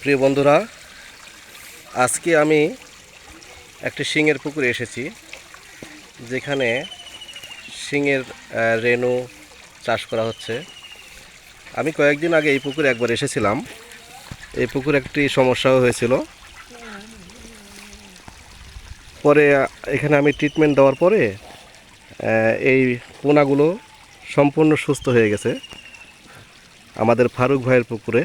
প্রিয় বন্ধুরা, আজকে আমি একটি শিঙের পুকুরে এসেছি, যেখানে শিঙের রেণু চাষ করা হচ্ছে। আমি কয়েকদিন আগে এই পুকুরে একবার এসেছিলাম। এই পুকুরে একটি সমস্যাও হয়েছিল। পরে এখানে আমি ট্রিটমেন্ট দেওয়ার পরে এই পোনাগুলো সম্পূর্ণ সুস্থ হয়ে গেছে। আমাদের ফারুক ভাইয়ের পুকুরে।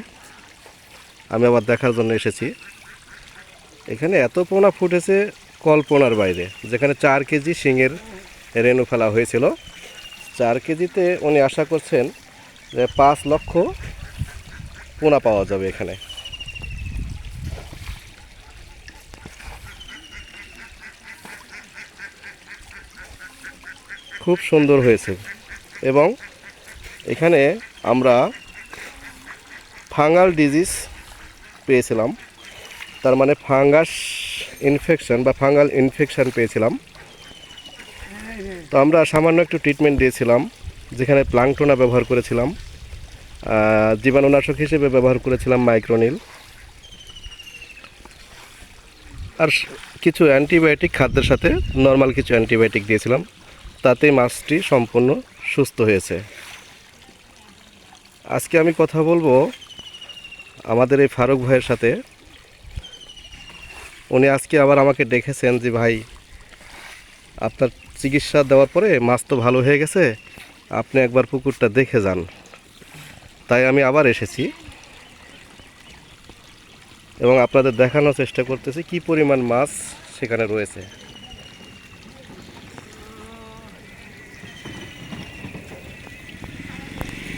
আমি আবার দেখার জন্য এসেছি। এখানে এত পোনা ফুটেছে কল্পনার বাইরে, যেখানে চার কেজি শিঙের রেণু ফেলা হয়েছিল। চার কেজিতে উনি আশা করছেন যে পাঁচ লক্ষ পোনা পাওয়া যাবে এখানে। খুব সুন্দর হয়েছে এবং এখানে আমরা ফাঙ্গাল ডিজিজ পেয়েছিলাম। তার মানে ফাঙ্গাস ইনফেকশন বা ফাঙ্গাল ইনফেকশন পেয়েছিলাম। তো আমরা সামান্য একটু ট্রিটমেন্ট দিয়েছিলাম, যেখানে প্লাংটোনা ব্যবহার করেছিলাম জীবাণুনাশক হিসেবে ব্যবহার করেছিলাম মাইক্রোনিল। আর কিছু অ্যান্টিবায়োটিক খাদ্যের সাথে নর্মাল কিছু অ্যান্টিবায়োটিক দিয়েছিলাম। তাতে মাছটি সম্পূর্ণ সুস্থ হয়েছে। আজকে আমি কথা বলব আমাদের এই ফারুক ভাইয়ের সাথে উনি আজকে আবার আমাকে ডেকেছেন যে, ভাই, আপনার চিকিৎসা দেওয়ার পরে মাছ তো ভালো হয়ে গেছে, আপনি একবার পুকুরটা দেখে যান। তাই আমি আবার এসেছি এবং আপনাদের দেখানোর চেষ্টা করতেছি কি পরিমাণ মাছ সেখানে রয়েছে।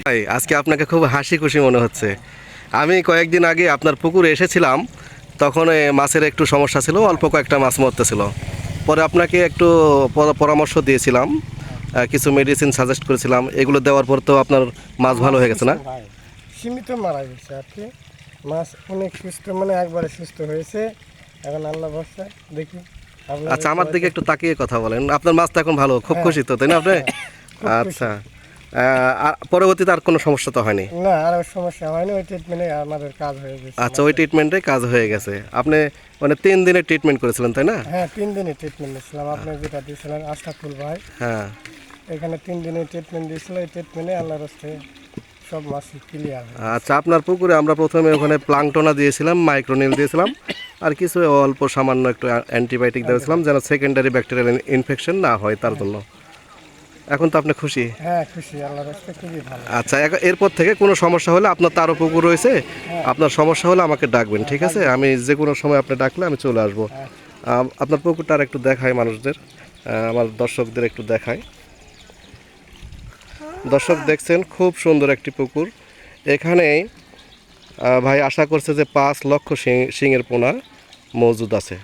ভাই, আজকে আপনাকে খুব হাসি খুশি মনে হচ্ছে। আমি কয়েকদিন আগে আপনার পুকুরে এসেছিলাম তখন মাছের একটু সমস্যা ছিল অল্প কয়েকটা মাছ মরতেছিল পরে আপনাকে একটু পরামর্শ দিয়েছিলাম কিছু মেডিসিন সাজেস্ট করেছিলাম এগুলো দেওয়ার পর তো আপনার মাছ ভালো হয়ে গেছে না? সীমিত মারা গেছে আর কি। মাছ অনেক সুস্থ মানে একবারে সুস্থ হয়েছে। এখন আল্লাহ ভরসা দেখি। আচ্ছা আমার দিকে একটু তাকিয়ে কথা বলেন। আপনার মাছ তো এখন ভালো খুব হ্যাঁ। খুশি তো তাই না আপনি? আচ্ছা। আর পরবর্তীতে আর কোনো সমস্যা তো হয়নি? না আর সমস্যা হয়নি ওই ট্রিটমেন্টে আমাদের কাজ হয়ে গেছে। আচ্ছা ওই ট্রিটমেন্টে কাজ হয়ে গেছে। আপনি মানে তিন দিনের ট্রিটমেন্ট করেছিলেন তাই না? হ্যাঁ তিন দিনের ট্রিটমেন্ট দিয়েছিলাম আপনি যেটা দিয়েছিলেন আশরাফুল ভাই হ্যাঁ। এখানে তিন দিনের ট্রিটমেন্ট দিয়েছিল। এই ট্রিটমেন্টে আল্লাহর হস্তে সব মাছ ক্লিয়ার আচ্ছা আপনার পুকুরে আমরা প্রথমে ওখানে প্লাংটনা দিয়েছিলাম মাইক্রোনিল দিয়েছিলাম আর কিছু অল্প সামান্য একটু অ্যান্টিবায়োটিক দিয়েছিলাম যেন সেকেন্ডারি ব্যাকটেরিয়াল ইনফেকশন না হয় তার জন্য। এখন তো আপনি খুশি? হ্যাঁ খুশি আল্লাহর খুবই ভালো। আচ্ছা এরপর থেকে কোনো সমস্যা হলে আপনার তারও পুকুর রয়েছে আপনার সমস্যা হলে আমাকে ডাকবেন ঠিক আছে? আমি যে কোনো সময় আপনি ডাকলে আমি চলে আসব। আপনার পুকুরটা আর একটু দেখায় মানুষদের আমার দর্শকদের একটু দেখায় দর্শক দেখছেন খুব সুন্দর একটি পুকুর। এখানে ভাই আশা করছে যে পাঁচ লক্ষ শিং- শিঙের পোনা মজুদ আছে।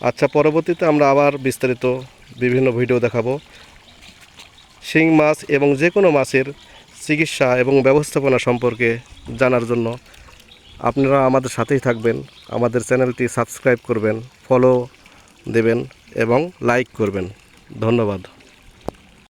আচ্ছা পরবর্তীতে আমরা আবার বিস্তারিত বিভিন্ন ভিডিও দেখাবো। শিং মাছ এবং যে কোনো মাছের চিকিৎসা এবং ব্যবস্থাপনা সম্পর্কে জানার জন্য আপনারা আমাদের সাথেই থাকবেন। আমাদের চ্যানেলটি সাবস্ক্রাইব করবেন, ফলো দেবেন এবং লাইক করবেন। ধন্যবাদ।